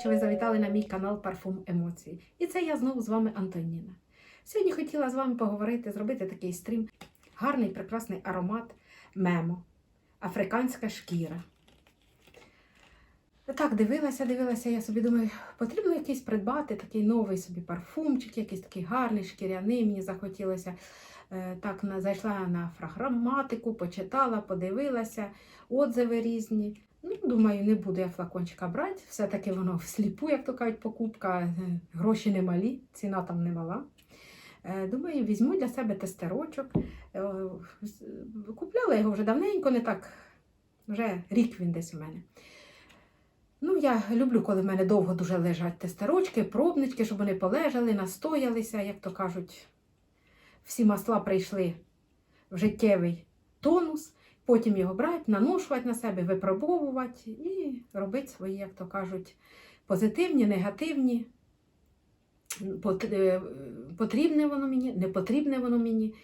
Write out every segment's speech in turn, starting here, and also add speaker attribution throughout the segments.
Speaker 1: що ви завітали на мій канал Парфум Емоції. І це я знову з вами Антоніна. Сьогодні хотіла з вами поговорити, зробити такий стрім. Гарний, прекрасний аромат мемо. Африканська шкіра. Так, дивилася, дивилася, я собі думаю, потрібно якийсь придбати такий новий собі парфумчик, якийсь такий гарний, шкіряний. Мені захотілося. Е, Так, зайшла на фраграматику, почитала, подивилася, отзиви різні. Ну, думаю, не буду я флакончика брати. Все-таки воно всліпу, як то кажуть, покупка. Е, Гроші не малі, ціна там не мала. Е, Думаю, візьму для себе тестерочок. Е, Купляла його вже давненько, не так, вже рік він десь у мене. Ну, я люблю, коли в мене довго дуже лежать тестерочки, пробнички, щоб вони полежали, настоялися, як то кажуть, всі масла прийшли в життєвий тонус, потім його брати, наношувати на себе, випробовувати і робити свої, як то кажуть, позитивні, негативні. Е, Потрібне воно мені, не потрібне воно мені.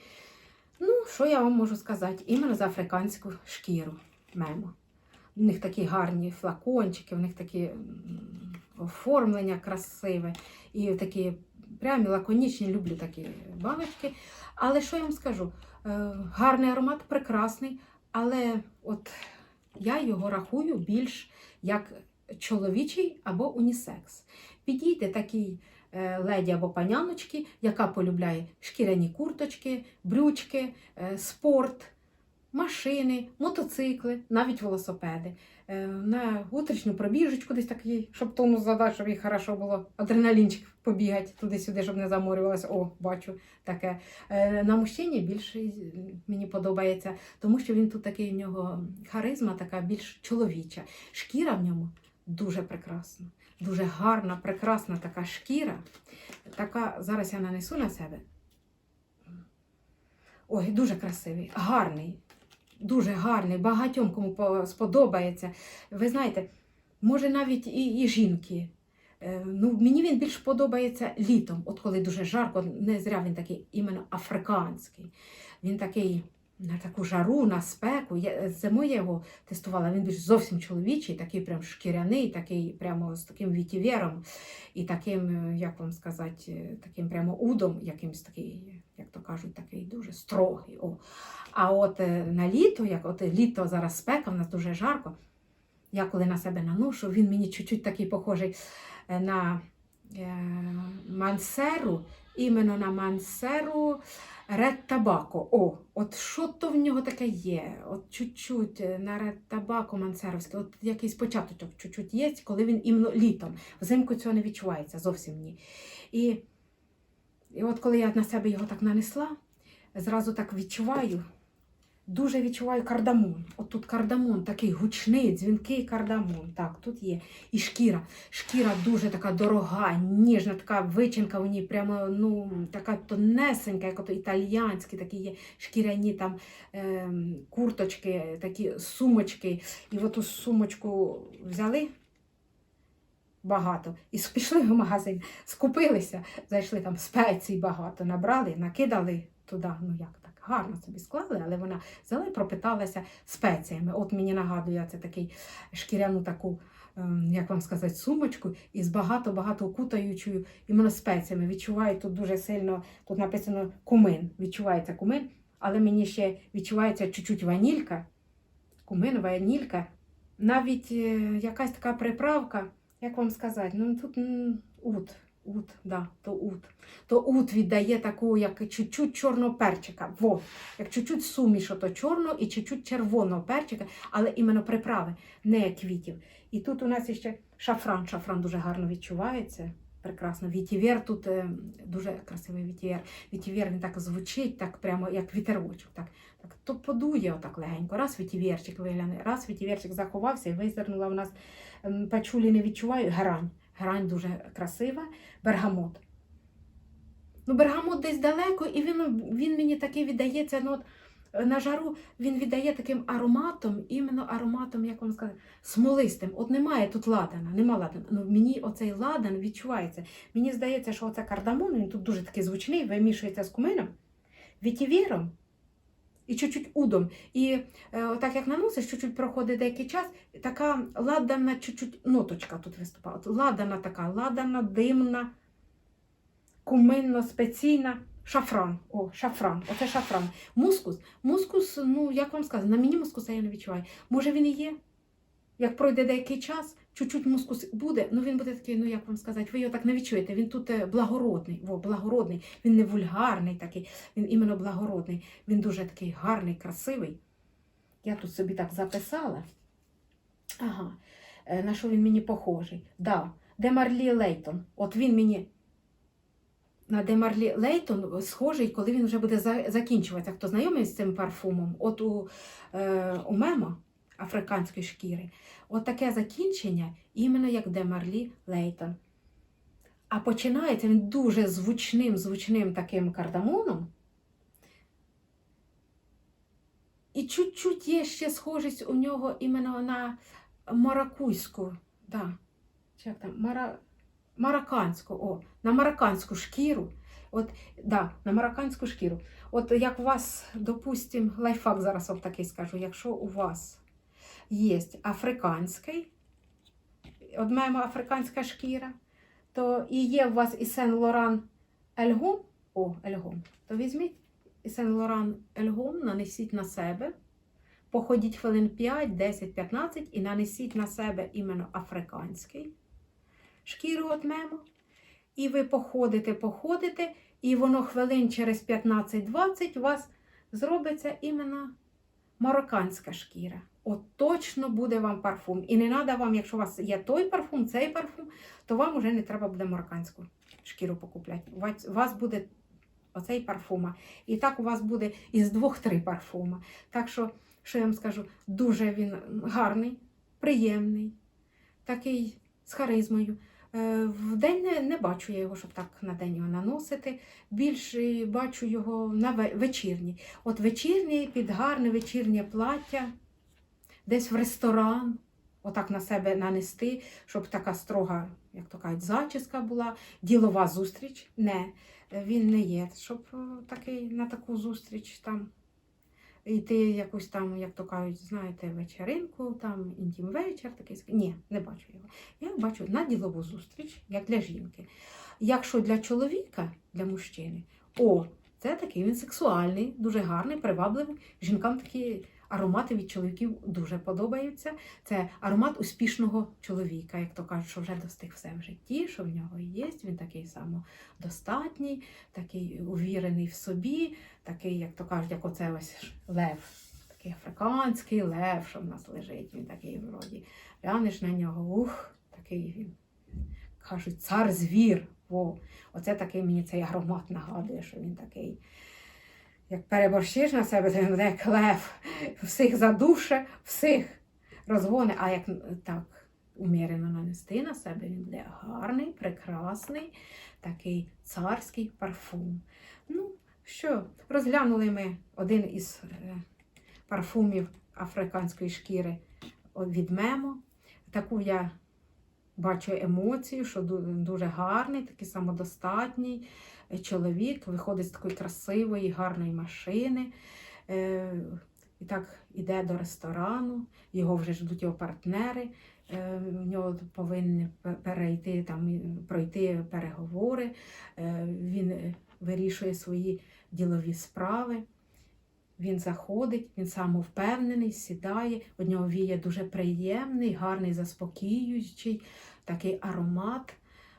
Speaker 1: Ну, що я вам можу сказати? Іменно за африканську шкіру мемо. У них такі гарні флакончики, у них такі оформлення красиве і такі прямі лаконічні, люблю такі баночки. Але що я вам скажу? Е, Гарний аромат, прекрасний, але от я його рахую більш як чоловічий або унісекс. Підійде такий е, леді або паняночки, яка полюбляє шкіряні курточки, брючки, е, спорт, машини, мотоцикли, навіть велосипеди. Е, На утрішню пробіжечку десь такий, щоб тонус задати, щоб їй хорошо було адреналінчик побігати туди-сюди, щоб не заморювалася. О, бачу таке. Е, На мужчині більше мені подобається, тому що він тут такий в нього харизма, така більш чоловіча. Шкіра в ньому дуже прекрасна, дуже гарна, прекрасна така шкіра. Така зараз я нанесу на себе. Ой, дуже красивий, гарний, дуже гарний, багатьом кому сподобається. Ви знаєте, може навіть і, і жінки. Е, Ну, мені він більш подобається літом, от коли дуже жарко, не зря він такий іменно африканський. Він такий на таку жару, на спеку. Я, зимою я його тестувала, він більш зовсім чоловічий, такий прям шкіряний, такий прямо з таким вітівєром і таким, е, як вам сказати, е, таким прямо удом, якимсь такий, як то кажуть, такий дуже строгий. О. А от е, на літо, як от літо зараз спека, в нас дуже жарко. Я коли на себе наношу, він мені чуть-чуть такий похожий е, на е, мансеру, іменно на мансеру Ред Табако. О, от що то в нього таке є? От чуть-чуть е, на Ред Табако мансеровське, от якийсь початочок чуть-чуть є, коли він іменно літом. Взимку цього не відчувається зовсім ні. І, і от коли я на себе його так нанесла, зразу так відчуваю. Дуже відчуваю кардамон. От тут кардамон такий гучний, дзвінкий кардамон. Так, тут є. І шкіра. Шкіра дуже така дорога, ніжна, така вичинка у ній, прямо ну, така тонесенька, як ото італіянські, такі є шкіряні там е, курточки, такі сумочки. І от ту сумочку взяли. Багато. І пішли в магазин, скупилися, зайшли там спецій багато, набрали, накидали туди. Ну як гарно собі склали, але вона взяла і пропиталася спеціями. От мені нагадує, це такий шкіряну таку, ем, як вам сказати, сумочку із багато-багато окутаючою іменно спеціями. Відчуваю тут дуже сильно, тут написано кумин. Відчувається кумин, але мені ще відчувається чуть-чуть ванілька, кумин, ванілька. Навіть е, якась така приправка, як вам сказати, ну тут ут. Ут, да, то ут. То ут віддає таку, як чуть-чуть чорного перчика. Во, як чуть-чуть суміш ото чорного і чуть-чуть червоного перчика, але іменно приправи, не квітів. І тут у нас ще шафран. Шафран дуже гарно відчувається. Прекрасно. Вітівер тут е, дуже красивий вітівер. Вітівер він так звучить, так прямо як вітерочок. Так, так то подує отак легенько. Раз вітіверчик вигляне, раз вітіверчик заховався і визирнула в нас пачулі не відчуваю. Грань. Грань дуже красива. Бергамот. Ну, бергамот десь далеко, і він, він мені такий віддається. Ну, от, на жару він віддає таким ароматом, іменно ароматом, як вам сказати, смолистим. От немає тут ладана, нема ладана. Ну, мені оцей ладан відчувається. Мені здається, що оце кардамон, він тут дуже такий звучний, вимішується з кумином, вітівіром І чуть-чуть удом. І е, так як наносиш, чуть-чуть проходить деякий час, така ладана, чуть-чуть ноточка тут виступала. Ладана така, ладана, димна, куминно, спеційна. Шафран. О, шафран. Оце шафран. Мускус. Мускус, ну як вам сказати, на мені мускуса я не відчуваю. Може він і є. Як пройде деякий час, чуть-чуть мускус буде, ну він буде такий, ну як вам сказати, ви його так не відчуєте. Він тут е, благородний, во, благородний, він не вульгарний такий, він іменно благородний. Він дуже такий гарний, красивий. Я тут собі так записала. Ага, е, на що він мені похожий? Да, Демарлі Лейтон. От він мені на Демарлі Лейтон схожий, коли він вже буде закінчуватися. Хто знайомий з цим парфумом? От у, е, у Мема африканської шкіри. От таке закінчення, іменно як Демарлі Лейтон. А починається він дуже звучним, звучним таким кардамоном. І чуть-чуть є ще схожість у нього іменно на маракуйську, да. як там, мара, марокканську, о, на марокканську шкіру. От, да, на марокканську шкіру. От як у вас, допустим, лайфхак зараз вам такий скажу, якщо у вас є африканський, маємо африканська шкіра, то і є у вас і Сен-Лоран Ельгом, о, Ельгом, то візьміть і Сен-Лоран Ельгом, нанесіть на себе, походіть хвилин 5, 10, 15 і нанесіть на себе іменно африканський шкіру от мемо. І ви походите, походите, і воно хвилин через 15-20 у вас зробиться іменно марокканська шкіра. От точно буде вам парфум. І не треба вам, якщо у вас є той парфум, цей парфум, то вам вже не треба буде марокканську шкіру покупляти. У вас- буде оцей парфума. І так у вас буде із двох-три парфума. Так що, що я вам скажу, дуже він гарний, приємний, такий з харизмою. Е, В день не, не бачу я його, щоб так на день його наносити. Більше бачу його на ве- вечірній. От вечірній під гарне вечірнє плаття, десь в ресторан, отак на себе нанести, щоб така строга, як то кажуть, зачіска була, ділова зустріч. Не, він не є, щоб е, такий на таку зустріч там. Йти якусь там, як то кажуть, знаєте, вечеринку, там інтім вечір, такий. Ні, не бачу його. Я бачу на ділову зустріч, як для жінки. Якщо для чоловіка, для мужчини, о, це такий він сексуальний, дуже гарний, привабливий. Жінкам такі аромати від чоловіків дуже подобаються. Це аромат успішного чоловіка, як то кажуть, що вже достиг все в житті, що в нього є. Він такий самодостатній, такий увірений в собі, такий, як то кажуть, як оце ось лев. Такий африканський лев, що в нас лежить. Він такий вроді. Глянеш на нього, ух, такий він. Кажуть, цар звір. Во. Оце такий мені цей аромат нагадує, що він такий. Як переборщиш на себе, то він буде як лев. Всіх задуше, всіх розгоне. А як так умірено нанести на себе, він буде гарний, прекрасний, такий царський парфум. Ну, що, розглянули ми один із е, парфумів африканської шкіри від Мемо. Таку я бачу емоцію, що дуже гарний, такий самодостатній е, чоловік, виходить з такої красивої, гарної машини. Е, і так іде до ресторану, його вже ждуть його партнери. Е, В нього повинні перейти там, пройти переговори. Він вирішує свої ділові справи. Він заходить, він самовпевнений, сідає, від нього віє дуже приємний, гарний, заспокіюючий такий аромат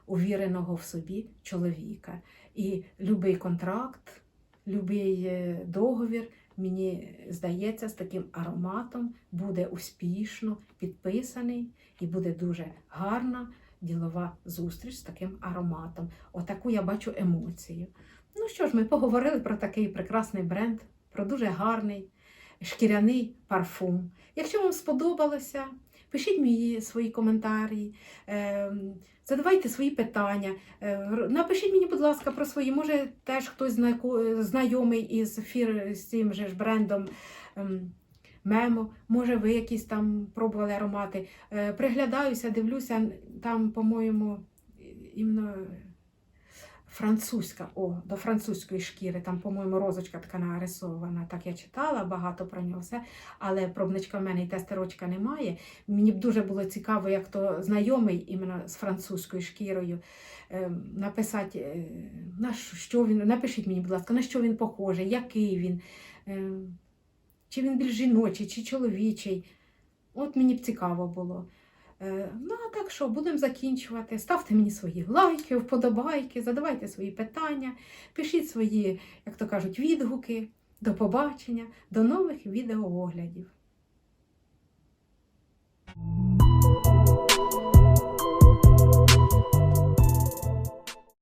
Speaker 1: увіреного в собі чоловіка. І любий контракт, любий е, договір, мені здається, з таким ароматом буде успішно підписаний і буде дуже гарна ділова зустріч з таким ароматом. Отаку я бачу емоцію. Ну що ж, ми поговорили про такий прекрасний бренд, про дуже гарний шкіряний парфум. Якщо вам сподобалося, пишіть мені свої коментарі, е, задавайте свої питання. Е, Напишіть мені, будь ласка, про свої. Може, теж хтось знайомий із фір з цим же ж брендом. ем, Мемо, може, ви якісь там пробували аромати. Е, Приглядаюся, дивлюся, там, по-моєму, іменно французька, о, до французької шкіри, там, по-моєму, розочка така нарисована. Так я читала багато про нього все. Але пробничка в мене і тестерочка немає. Мені б дуже було цікаво, як то знайомий іменно з французькою шкірою е, написати, е, на що він, напишіть мені, будь ласка, на що він похожий, який він, е, чи він більш жіночий, чи чоловічий. От мені б цікаво було. Е, Ну, а так що, будемо закінчувати. Ставте мені свої лайки, вподобайки, задавайте свої питання, пишіть свої, як то кажуть, відгуки. До побачення, до нових відеооглядів.